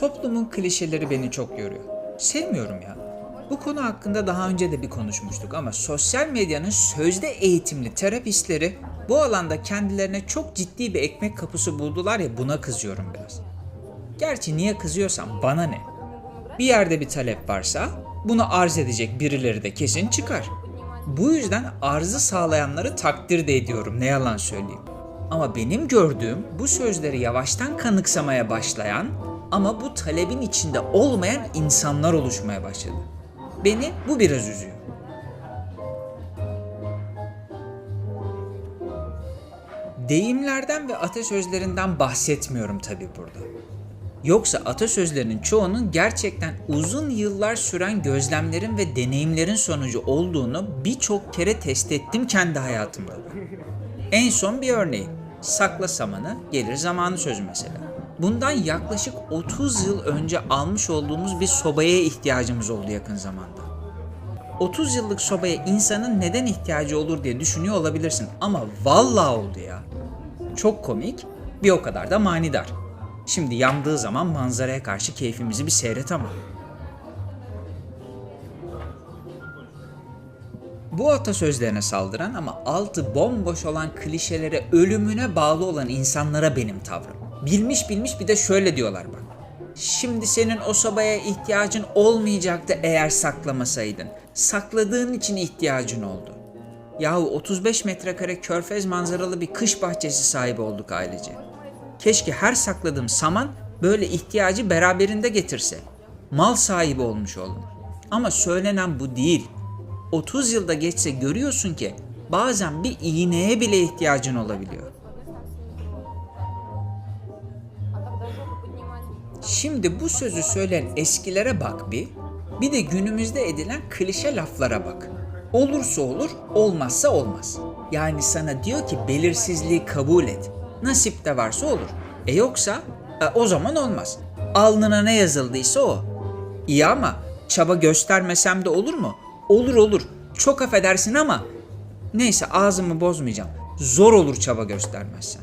Toplumun klişeleri beni çok yoruyor. Sevmiyorum ya. Bu konu hakkında daha önce de bir konuşmuştuk ama sosyal medyanın sözde eğitimli terapistleri bu alanda kendilerine çok ciddi bir ekmek kapısı buldular ya buna kızıyorum biraz. Gerçi niye kızıyorsam bana ne? Bir yerde bir talep varsa bunu arz edecek birileri de kesin çıkar. Bu yüzden arzı sağlayanları takdir de ediyorum ne yalan söyleyeyim. Ama benim gördüğüm bu sözleri yavaştan kanıksamaya başlayan ama bu talebin içinde olmayan insanlar oluşmaya başladı. Beni bu biraz üzüyor. Deyimlerden ve atasözlerinden bahsetmiyorum tabi burada. Yoksa atasözlerinin çoğunun gerçekten uzun yıllar süren gözlemlerin ve deneyimlerin sonucu olduğunu birçok kere test ettim kendi hayatımda. En son bir örneği. Sakla samanı, gelir zamanı sözü mesela. Bundan yaklaşık 30 yıl önce almış olduğumuz bir sobaya ihtiyacımız oldu yakın zamanda. 30 yıllık sobaya insanın neden ihtiyacı olur diye düşünüyor olabilirsin ama vallahi oldu ya. Çok komik, bir o kadar da manidar. Şimdi yandığı zaman manzaraya karşı keyfimizi bir seyret ama. Bu atasözlerine saldıran ama altı bomboş olan klişelere ölümüne bağlı olan insanlara benim tavrım. Bilmiş bilmiş bir de şöyle diyorlar bak. Şimdi senin o sobaya ihtiyacın olmayacaktı eğer saklamasaydın. Sakladığın için ihtiyacın oldu. Yahu 35 metrekare körfez manzaralı bir kış bahçesi sahibi olduk ailece. Keşke her sakladığım saman böyle ihtiyacı beraberinde getirse. Mal sahibi olmuş oldum. Ama söylenen bu değil. 30 yılda geçse görüyorsun ki bazen bir iğneye bile ihtiyacın olabiliyor. Şimdi bu sözü söyleyen eskilere bak bir, bir de günümüzde edilen klişe laflara bak. Olursa olur, olmazsa olmaz. Yani sana diyor ki belirsizliği kabul et. Nasip de varsa olur. E yoksa e, o zaman olmaz. Alnına ne yazıldıysa o. İyi ama çaba göstermesem de olur mu? Olur olur. Çok affedersin ama neyse ağzımı bozmayacağım. Zor olur çaba göstermezsen.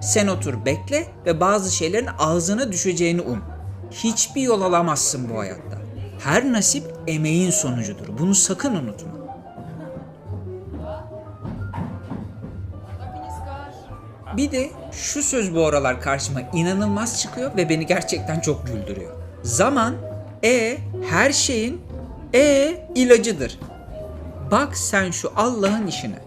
Sen otur bekle ve bazı şeylerin ağzına düşeceğini um. Hiçbir yol alamazsın bu hayatta. Her nasip emeğin sonucudur. Bunu sakın unutma. Bir de şu söz bu aralar karşıma inanılmaz çıkıyor ve beni gerçekten çok güldürüyor. Zaman e her şeyin e ilacıdır. Bak sen şu Allah'ın işine.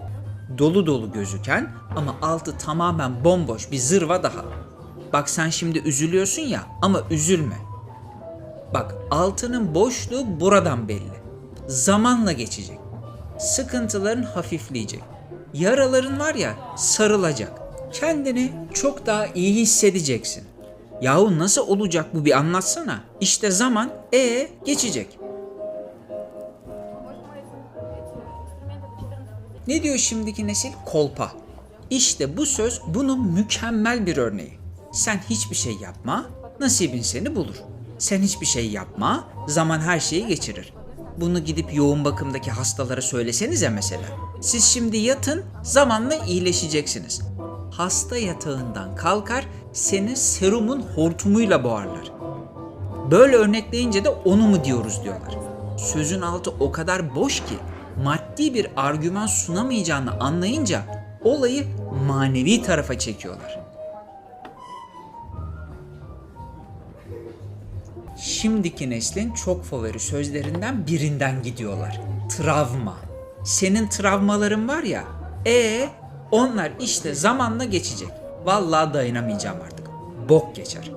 Dolu dolu gözüken ama altı tamamen bomboş bir zırva daha. Bak sen şimdi üzülüyorsun ya ama üzülme. Bak altının boşluğu buradan belli. Zamanla geçecek. Sıkıntıların hafifleyecek. Yaraların var ya sarılacak. Kendini çok daha iyi hissedeceksin. Yahu nasıl olacak bu bir anlatsana. İşte zaman e geçecek. Ne diyor şimdiki nesil? Kolpa. İşte bu söz bunun mükemmel bir örneği. Sen hiçbir şey yapma, nasibin seni bulur. Sen hiçbir şey yapma, zaman her şeyi geçirir. Bunu gidip yoğun bakımdaki hastalara söylesenize mesela. Siz şimdi yatın, zamanla iyileşeceksiniz. Hasta yatağından kalkar, seni serumun hortumuyla boğarlar. Böyle örnekleyince de onu mu diyoruz diyorlar. Sözün altı o kadar boş ki maddi bir argüman sunamayacağını anlayınca olayı manevi tarafa çekiyorlar. Şimdiki neslin çok favori sözlerinden birinden gidiyorlar. Travma. Senin travmaların var ya, e onlar işte zamanla geçecek. Vallahi dayanamayacağım artık. Bok geçer.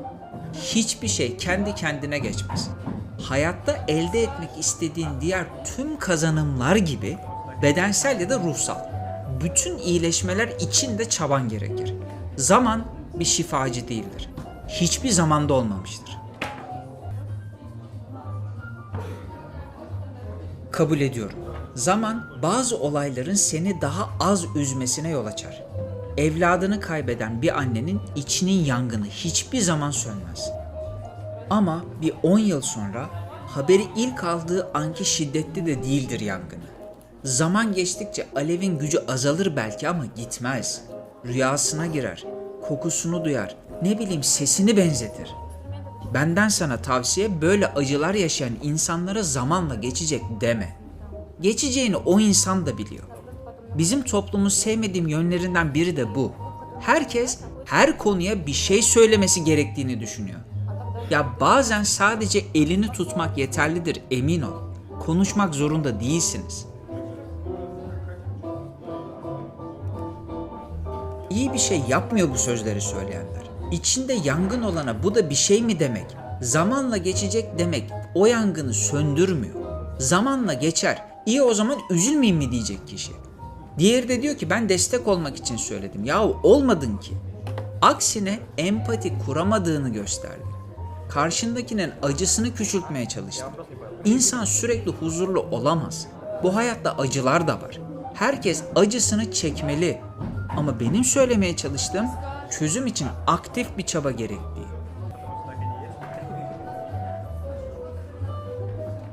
Hiçbir şey kendi kendine geçmez. Hayatta elde etmek istediğin diğer tüm kazanımlar gibi bedensel ya da ruhsal bütün iyileşmeler için de çaban gerekir. Zaman bir şifacı değildir. Hiçbir zamanda olmamıştır. Kabul ediyorum. Zaman bazı olayların seni daha az üzmesine yol açar. Evladını kaybeden bir annenin içinin yangını hiçbir zaman sönmez. Ama bir 10 yıl sonra haberi ilk aldığı anki şiddetli de değildir yangını. Zaman geçtikçe alevin gücü azalır belki ama gitmez. Rüyasına girer. kokusunu duyar, ne bileyim sesini benzetir. Benden sana tavsiye böyle acılar yaşayan insanlara zamanla geçecek deme. Geçeceğini o insan da biliyor. Bizim toplumun sevmediğim yönlerinden biri de bu. Herkes her konuya bir şey söylemesi gerektiğini düşünüyor. Ya bazen sadece elini tutmak yeterlidir emin ol. Konuşmak zorunda değilsiniz. İyi bir şey yapmıyor bu sözleri söyleyenler. İçinde yangın olana bu da bir şey mi demek? Zamanla geçecek demek o yangını söndürmüyor. Zamanla geçer. İyi o zaman üzülmeyeyim mi diyecek kişi. Diğeri de diyor ki ben destek olmak için söyledim. Yahu olmadın ki. Aksine empati kuramadığını gösterdi. Karşındakinin acısını küçültmeye çalıştı. İnsan sürekli huzurlu olamaz. Bu hayatta acılar da var. Herkes acısını çekmeli. Ama benim söylemeye çalıştığım çözüm için aktif bir çaba gerektiği.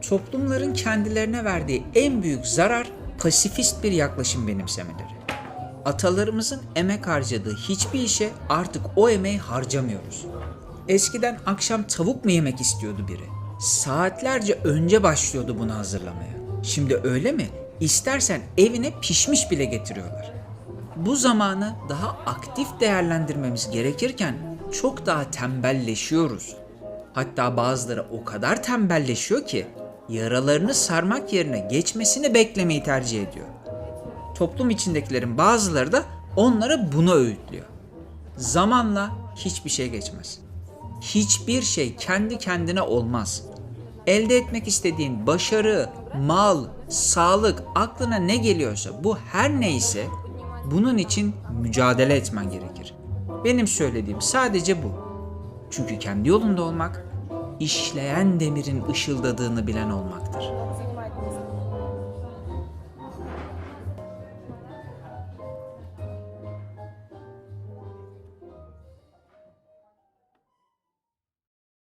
Toplumların kendilerine verdiği en büyük zarar pasifist bir yaklaşım benimsemeleri. Atalarımızın emek harcadığı hiçbir işe artık o emeği harcamıyoruz. Eskiden akşam tavuk mu yemek istiyordu biri? Saatlerce önce başlıyordu bunu hazırlamaya. Şimdi öyle mi? İstersen evine pişmiş bile getiriyorlar. Bu zamanı daha aktif değerlendirmemiz gerekirken çok daha tembelleşiyoruz. Hatta bazıları o kadar tembelleşiyor ki yaralarını sarmak yerine geçmesini beklemeyi tercih ediyor. Toplum içindekilerin bazıları da onlara bunu öğütlüyor. Zamanla hiçbir şey geçmez. Hiçbir şey kendi kendine olmaz. Elde etmek istediğin başarı, mal, sağlık, aklına ne geliyorsa bu her neyse bunun için mücadele etmen gerekir. Benim söylediğim sadece bu. Çünkü kendi yolunda olmak, işleyen demirin ışıldadığını bilen olmaktır.